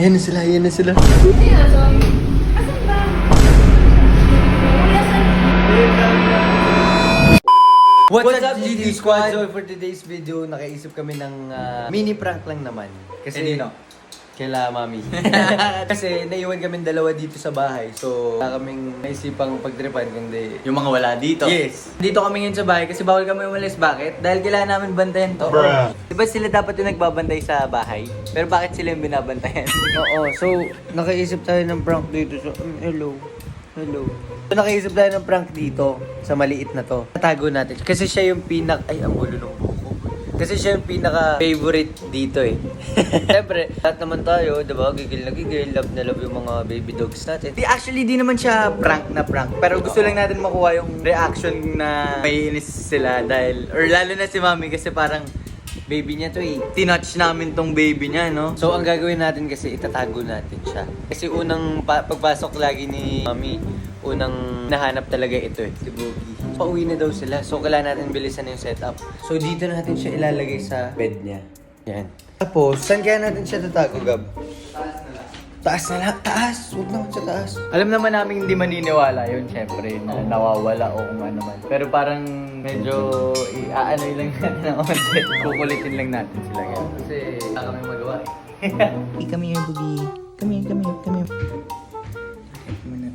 Ayan na sila, ayan na sila. Kaya, so, asan ba? What's, What's up, GT Squad? So, for today's video, nakaisip kami ng ah, mini prank lang naman. Kasi, Kanino? Kaila mami. Kasi naiwan kami dalawa dito sa bahay. So, wala kaming naisipang pagtripan kundi... Yung mga wala dito. Yes. Dito kami ngayon sa bahay kasi bawal kami umalis. Bakit? Dahil kailangan namin bantayan to. Bruh. Di ba sila dapat yung nagbabantay sa bahay? Pero bakit sila yung binabantayan? Oo, so nakaisip tayo ng prank dito. So, mm, hello. Hello. So nakaisip tayo ng prank dito sa maliit na to. Tatago natin. Kasi siya yung pinak... Ay, ang gulo ng buko. Kasi siya yung pinaka-favorite dito eh. Siyempre, lahat naman tayo, diba? Gigil na gigil, love na love yung mga baby dogs natin. Di, actually, di naman siya prank na prank. Pero gusto lang natin makuha yung reaction na may inis sila dahil... Or lalo na si Mami kasi parang baby niya to eh. Tinouch namin tong baby niya, no? So, ang gagawin natin kasi itatago natin siya. Kasi unang pa- pagpasok lagi ni Mami, unang nahanap talaga ito eh, si Boogie. Pauwi na daw sila, so kailangan natin bilisan yung setup. So, dito natin siya ilalagay sa bed niya. Yan. Tapos, saan kaya natin siya tatago, Gab? Taas na lang. Taas! Huwag naman sa taas. Alam naman namin hindi maniniwala yun, syempre, na nawawala o kung ano man. Pero parang medyo i-aanoy lang natin ang konti. Kukulitin lang natin sila yan. Kasi wala kami magawa eh. Come here, Boogie. Come here, come here, come here.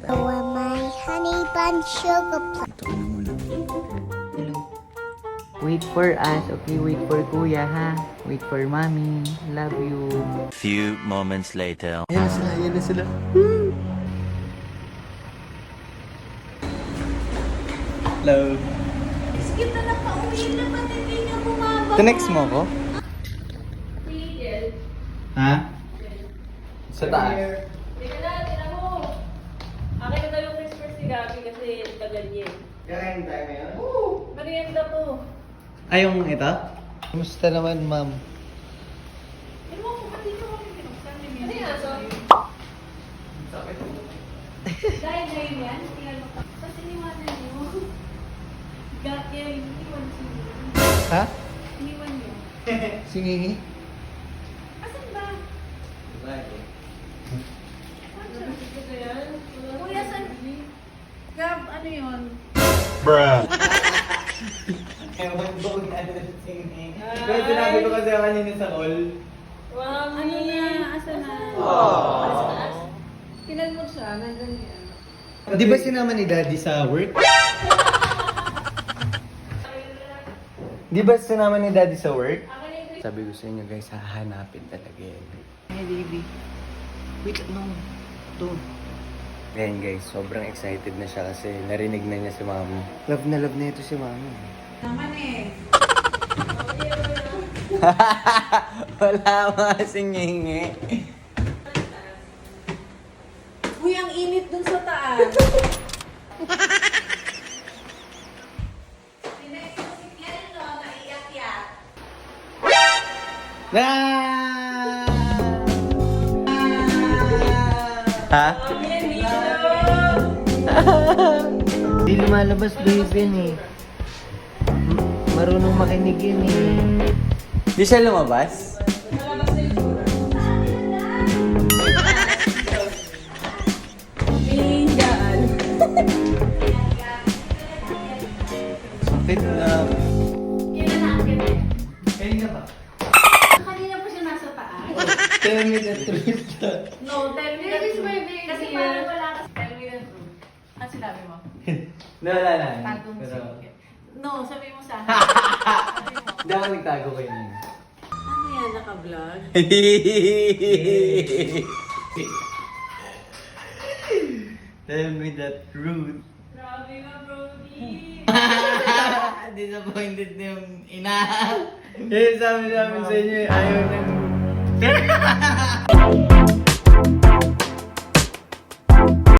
For my honey bun sugar plum. Ka. Hello. Wait for us, okay? Wait for kuya, ha? Wait for mommy. Love you. Few moments later. Ayan na sila, ayan na sila. Hello. Skip na nakauwi na, ba't hindi niya bumaba? Tinext mo ko? Ha? Sa taas? Teka na, tira mo. Akin na daw yung Christmas ni Gabi kasi tagal niya. eh. Kakain tayo ngayon? Merienda to. Ay, yung ito? Kumusta naman, ma'am? Ano mo, kung dito kami pinuksan ni Ano yan, so? Dahil ngayon yan, tingnan mo. Tapos iniwanan niyo. Gat yan, iniwan siya. Ha? Iniwan niyo. Singingi? Asan ba? Kuya, saan? Gab, ano yun? Kaya sinabi ko kasi kanina sa call. Wow, ano na? Asan na? Taas. Tinan mo siya, nandun yan. Di ba sinama ni Daddy sa work? Di ba sinama ni Daddy sa work? Yung Sabi ko sa inyo guys, hahanapin talaga yan. Hey, baby. Wait, no. Don't. Ngayon guys, sobrang excited na siya kasi narinig na niya si Mami. Love na love na ito si Mami. Wala mga singingi. Uy, ang init dun sa taas. Ah! Ha? Di lumalabas, baby, yan eh. Marunong makinig yan eh. Di siya lumabas? Sakit na. Eh? Kanina ba? Kanina pa siya nasa taas. Tell me the truth. No, tell me the truth. Kasi parang wala ka. Tell me the truth. Ano sinabi mo? Nawala na. Tagong Pero, secret. No, sabi mo sa akin. hindi ako nagtago kayo niyan. ano yan, naka-vlog? Tell me the truth. Grabe ka, Brody. Disappointed na yung ina. Eh, sabi namin sa inyo, ayaw nang...